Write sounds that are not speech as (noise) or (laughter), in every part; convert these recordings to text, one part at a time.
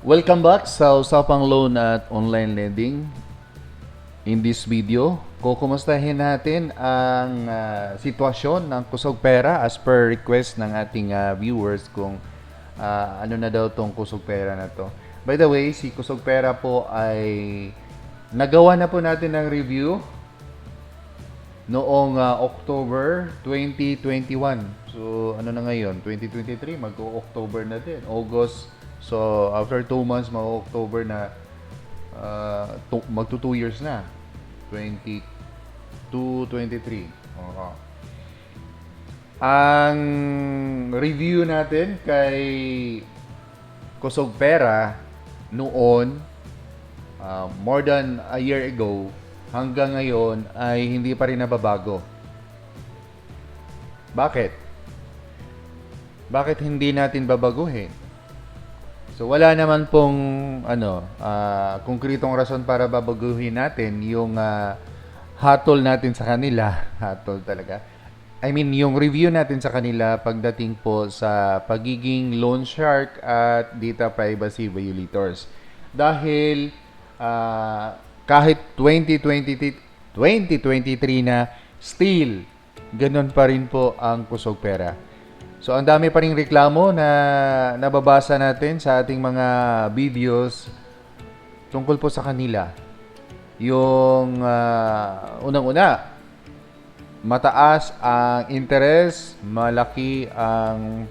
Welcome back sa Usapang Loan at Online Lending. In this video, kukumustahin natin ang ah, sitwasyon ng kusog pera as per request ng ating ah, viewers kung ah, ano na daw tong kusog pera na to. By the way, si kusog pera po ay nagawa na po natin ng review noong ah, October 2021. So, ano na ngayon? 2023, mag-October na din. August. So, after 2 months, mag-October na. Uh, to, magto 2 years na. 22, 23. Oo. Ang review natin kay Kusog Pera noon, uh, more than a year ago, hanggang ngayon ay hindi pa rin nababago. Bakit? Bakit hindi natin babaguhin? So wala naman pong ano, ah, konkretong rason para babaguhin natin yung ah, hatol natin sa kanila, (laughs) hatol talaga. I mean, yung review natin sa kanila pagdating po sa pagiging loan shark at data privacy violators. Dahil ah, kahit 2020, 2023 na, still, ganun pa rin po ang kusog pera. So, ang dami pa rin reklamo na nababasa natin sa ating mga videos tungkol po sa kanila. Yung ah, unang-una, mataas ang interest, malaki ang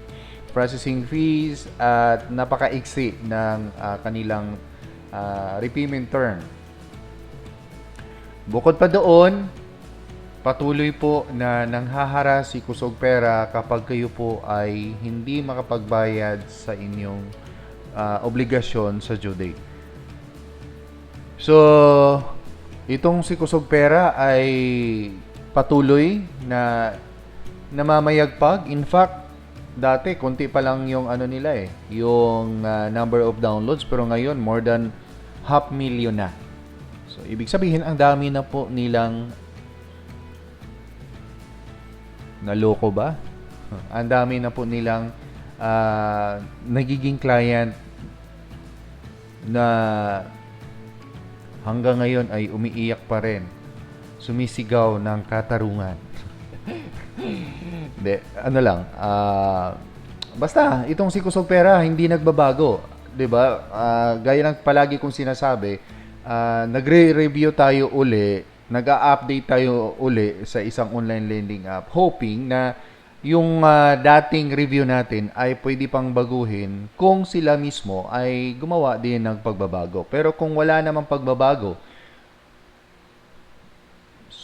processing fees, at napakaiksi ng ah, kanilang ah, repayment term. Bukod pa doon, patuloy po na nanghahara si Kusog Pera kapag kayo po ay hindi makapagbayad sa inyong ah, obligasyon sa due date. So, itong si Kusog Pera ay patuloy na namamayagpag. In fact, dati konti pa lang yung ano nila eh, yung ah, number of downloads pero ngayon more than half million na. So, ibig sabihin ang dami na po nilang naloko ba? Ang dami na po nilang ah, nagiging client na hanggang ngayon ay umiiyak pa rin. Sumisigaw ng katarungan. (laughs) Hindi, ano lang, ah, basta, itong si Kusog Pera, hindi nagbabago. 'Di ba? Ah, gaya ng palagi kong sinasabi, ah, nagre-review tayo uli, nag-a-update tayo uli sa isang online lending app, hoping na yung ah, dating review natin ay pwede pang baguhin kung sila mismo ay gumawa din ng pagbabago. Pero kung wala namang pagbabago,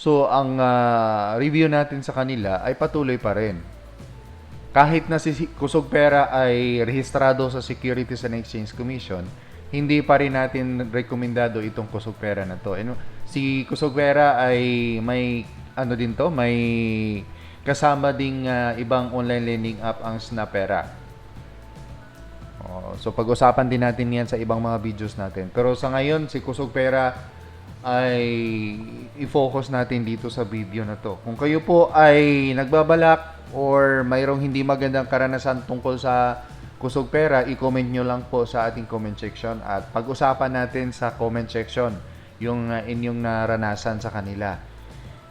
So, ang ah, review natin sa kanila ay patuloy pa rin. Kahit na si Kusog Pera ay rehistrado sa Securities and Exchange Commission, hindi pa rin natin rekomendado itong Kusog Pera na to. And si Kusog Pera ay may ano din to, may kasama ding ah, ibang online lending app ang Snapera. Oh, so pag-usapan din natin 'yan sa ibang mga videos natin. Pero sa ngayon si Kusog Pera ay i-focus natin dito sa video na to. Kung kayo po ay nagbabalak or mayroong hindi magandang karanasan tungkol sa kusog pera, i-comment nyo lang po sa ating comment section at pag-usapan natin sa comment section yung uh, inyong naranasan sa kanila.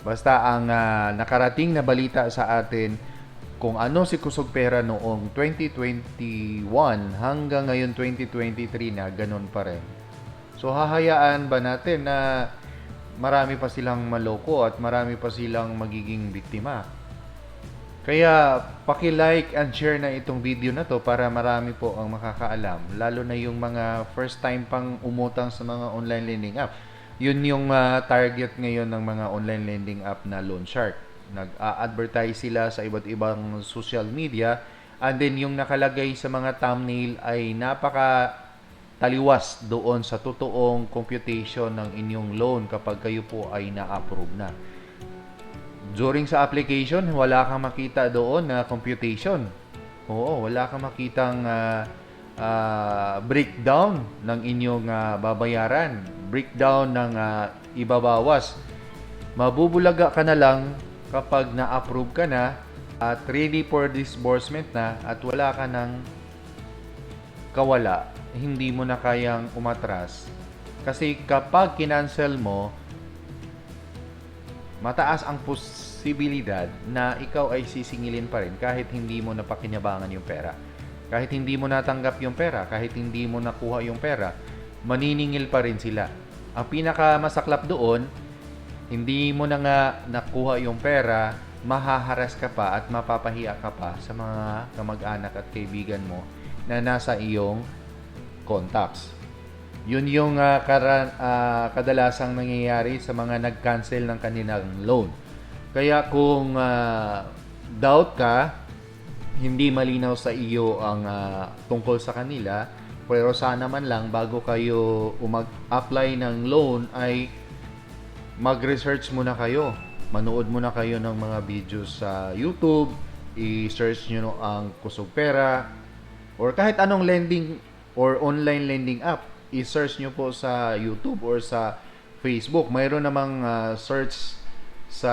Basta ang uh, nakarating na balita sa atin kung ano si kusog pera noong 2021 hanggang ngayon 2023 na ganun pa rin. So hahayaan ba natin na marami pa silang maloko at marami pa silang magiging biktima? Kaya paki-like and share na itong video na to para marami po ang makakaalam, lalo na yung mga first time pang umutang sa mga online lending app. Yun yung ah, target ngayon ng mga online lending app na Loan Shark. Nag-a-advertise sila sa iba't ibang social media and then yung nakalagay sa mga thumbnail ay napaka taliwas doon sa totoong computation ng inyong loan kapag kayo po ay na-approve na. During sa application, wala kang makita doon na computation. Oo, wala kang makitang ah, ah, breakdown ng inyong ah, babayaran, breakdown ng ah, ibabawas. Mabubulaga ka na lang kapag na-approve ka na at ready for disbursement na at wala ka ng kawala hindi mo na kayang umatras. Kasi kapag kinancel mo, mataas ang posibilidad na ikaw ay sisingilin pa rin kahit hindi mo napakinabangan yung pera. Kahit hindi mo natanggap yung pera, kahit hindi mo nakuha yung pera, maniningil pa rin sila. Ang pinakamasaklap doon, hindi mo na nga nakuha yung pera, mahaharas ka pa at mapapahiya ka pa sa mga kamag-anak at kaibigan mo na nasa iyong contacts. Yun yung ah, kara- ah, kadalasang nangyayari sa mga nag-cancel ng kanilang loan. Kaya kung ah, doubt ka, hindi malinaw sa iyo ang ah, tungkol sa kanila, pero sana man lang bago kayo umag-apply ng loan ay mag-research muna kayo. Manood muna kayo ng mga videos sa YouTube, i-search nyo no ang Kusog Pera, or kahit anong lending or online lending app, i-search nyo po sa YouTube or sa Facebook. Mayroon namang ah, search sa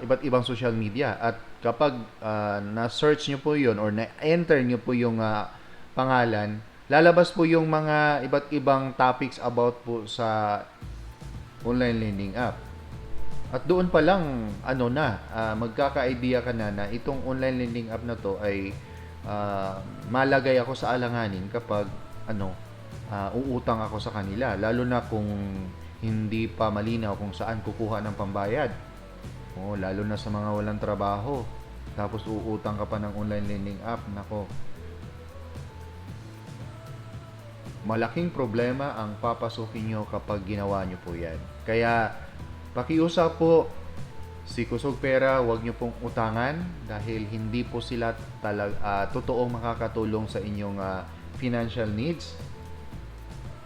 iba't ibang social media at kapag ah, na-search nyo po yon or na-enter nyo po yung ah, pangalan, lalabas po yung mga iba't ibang topics about po sa online lending app. At doon pa lang, ano na, ah, magkaka-idea ka na na itong online lending app na to ay ah, malagay ako sa alanganin kapag ano, ah, uutang ako sa kanila. Lalo na kung hindi pa malinaw kung saan kukuha ng pambayad. Oh, lalo na sa mga walang trabaho. Tapos uutang ka pa ng online lending app. Nako, malaking problema ang papasukin nyo kapag ginawa nyo po yan. Kaya, pakiusap po, si Kusog Pera, huwag nyo pong utangan dahil hindi po sila talag, ah, totoong makakatulong sa inyong ah, financial needs.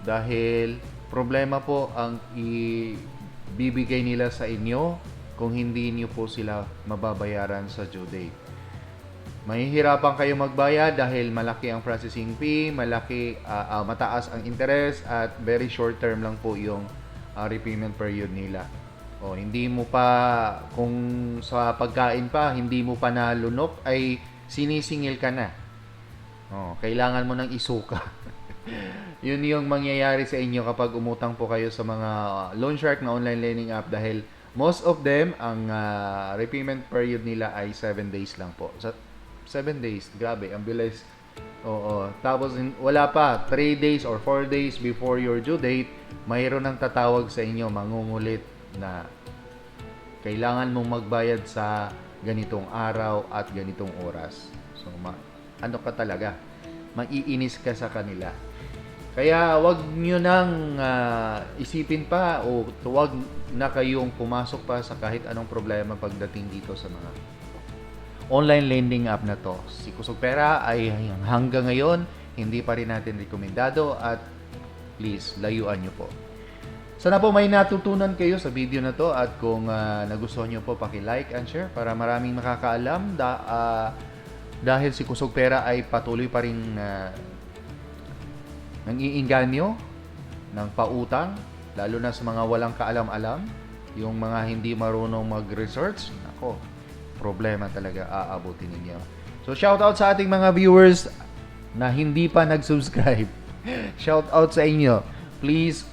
Dahil problema po ang ibibigay nila sa inyo kung hindi niyo po sila mababayaran sa due date. Mahihirapan kayo magbayad dahil malaki ang processing fee, malaki ah, ah, mataas ang interest at very short term lang po yung ah, repayment period nila. O hindi mo pa kung sa pagkain pa hindi mo pa nalunok ay sinisingil ka na. Oh, kailangan mo nang isuka. (laughs) Yun yung mangyayari sa inyo kapag umutang po kayo sa mga loan shark na online lending app dahil most of them ang ah, repayment period nila ay 7 days lang po. Sa 7 days, grabe, ang bilis. Oo. Tapos wala pa 3 days or 4 days before your due date, mayroon nang tatawag sa inyo mangungulit na kailangan mong magbayad sa ganitong araw at ganitong oras. So, ma- ano ka talaga? Maiinis ka sa kanila. Kaya wag nyo nang ah, isipin pa o wag na kayong pumasok pa sa kahit anong problema pagdating dito sa mga online lending app na to. Si Kusog Pera ay hanggang ngayon hindi pa rin natin rekomendado at please layuan nyo po. Sana po may natutunan kayo sa video na to at kung ah, nagustuhan nyo po paki-like and share para maraming makakaalam da, ah, dahil si Kusog Pera ay patuloy pa rin uh, nangiinganyo ng pautang lalo na sa mga walang kaalam-alam yung mga hindi marunong mag-research nako problema talaga aabutin ninyo. So shout out sa ating mga viewers na hindi pa nag-subscribe. (laughs) Shout out sa inyo. Please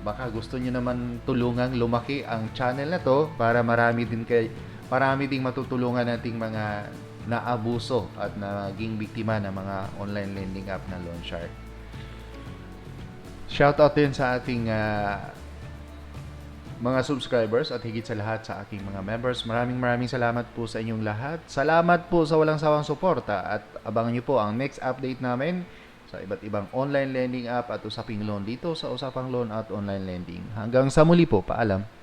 baka gusto niyo naman tulungang lumaki ang channel na to para marami din kay marami ding matutulungan nating mga naabuso at naging biktima ng mga online lending app na loan shark. Shoutout din sa ating ah, mga subscribers at higit sa lahat sa aking mga members. Maraming maraming salamat po sa inyong lahat. Salamat po sa walang sawang suporta at abangan niyo po ang next update namin sa iba't ibang online lending app at usaping loan dito sa Usapang Loan at Online Lending. Hanggang sa muli po, paalam.